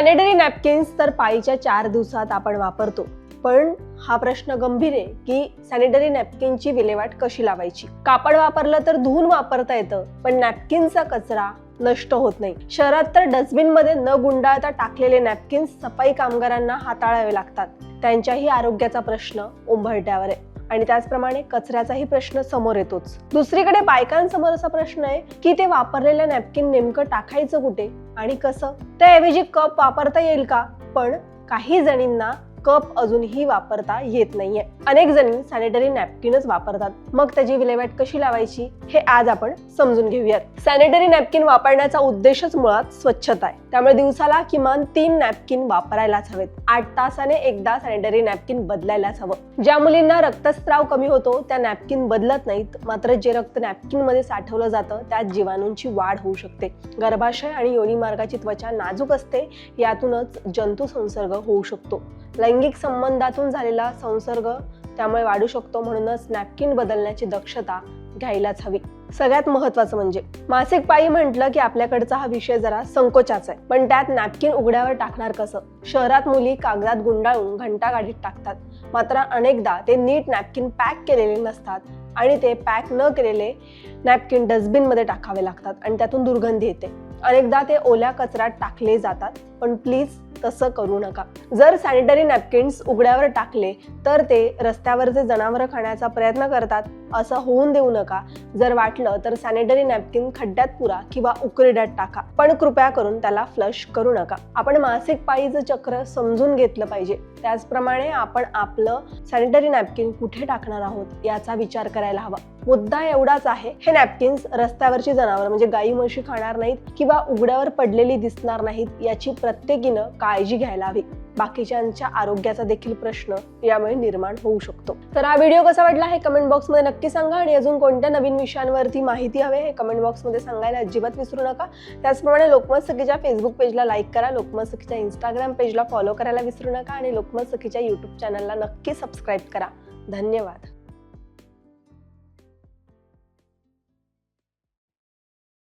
Sanitary napkins तर पाळीच्या चार दिवसात आपण वापरतो. पण हा प्रश्न गंभीर आहे की सॅनिटरी नॅपकिनची विल्हेवाट कशी लावायची? कापड वापरलं तर धुवून वापरता येतं पण नॅपकिनचा कचरा नष्ट होत नाही. शहरात तर डस्टबिनमध्ये न गुंडाळता टाकलेले नॅपकिन्स सफाई कामगारांना हाताळावे लागतात. त्यांच्याही आरोग्याचा प्रश्न उंबरट्यावर आहे. आणि त्याचप्रमाणे कचऱ्याचाही प्रश्न समोर येतोच. दुसरीकडे बायकांसमोर असा प्रश्न आहे की ते वापरलेलं नॅपकिन नेमकं टाकायचं कुठे आणि कसं? त्याऐवजी कप वापरता येईल का? पण काही जणींना कप अजूनही वापरता येत नाहीये. अनेक जणी सॅनिटरी नॅपकिनच वापरतात. मग त्याची विल्हेवाट कशी लावायची हे आज आपण समजून घेऊयात. सॅनिटरी नॅपकिन वापरण्याचा उद्देशच मुळात स्वच्छता आहे. त्यामुळे दिवसाला किमान तीन नॅपकिन वापरायलाच हवेत. आठ तासाने एकदा सॅनिटरी नॅपकिन बदलायलाच हवं. ज्या मुलींना रक्तस्त्राव कमी होतो त्या नॅपकिन बदलत नाहीत. मात्र जे रक्त नॅपकिनमध्ये साठवलं जातं त्यात जीवाणूंची वाढ होऊ शकते. गर्भाशय आणि योनी मार्गाची त्वचा नाजूक असते यातूनच जंतू संसर्ग होऊ शकतो. लैंगिक संबंधातून झालेला संसर्ग त्यामुळे वाढू शकतो म्हणूनच नॅपकिन बदलण्याची दक्षता घ्यायलाच हवी. सगळ्यात महत्वाचं म्हणजे मासिक पाळी म्हटलं की आपल्याकडचा हा विषय जरा संकोचाचा आहे. पण त्यात नॅपकिन उघड्यावर टाकणार कसं? शहरात मुली कागदात गुंडाळून घंटा गाडीत टाकतात. मात्र अनेकदा ते नीट नॅपकिन पॅक केलेले नसतात आणि ते पॅक न केलेले नॅपकिन डस्टबिनमध्ये टाकावे लागतात आणि त्यातून दुर्गंधी येते. अनेकदा ते ओल्या कचऱ्यात टाकले जातात. पण प्लीज तसं करू नका. जर सॅनिटरी नॅपकिन्स उघड्यावर टाकले तर ते रस्त्यावरचे जनावरं खाण्याचा प्रयत्न करतात असं होऊन देऊ नका. जर वाटलं तर सॅनिटरी नॅपकिन खड्ड्यात पुरा किंवा उकरड्यात टाका. पण कृपया करून त्याला फ्लश करू नका. आपण मासिक पाळीचं चक्र समजून घेतलं पाहिजे. त्याचप्रमाणे आपण आपलं सॅनिटरी नॅपकिन कुठे टाकणार आहोत याचा विचार करायला हवा. मुद्दा एवढाच आहे हे नॅपकिन्स रस्त्यावरची जनावरं म्हणजे गाई म्हशी खाणार नाहीत किंवा उघड्यावर पडलेली दिसणार नाहीत याची प्रत्येकीनं काळजी घ्यायला हवी. बाकीच्यांच्या आरोग्याचा देखील प्रश्न यामुळे निर्माण होऊ शकतो. तर हा व्हिडिओ कसा वाटला हे कमेंट बॉक्समध्ये नक्की सांगा आणि अजून कोणत्या नवीन विषयांवरती माहिती हवे हे कमेंट बॉक्समध्ये सांगायला अजिबात विसरू नका. त्याचप्रमाणे लोकमत सखीच्या फेसबुक पेजला लाईक करा लोकमत सखीच्या इंस्टाग्राम पेजला फॉलो करायला विसरू नका आणि लोकमत सखीच्या युट्यूब चॅनलला नक्की सबस्क्राईब करा. धन्यवाद.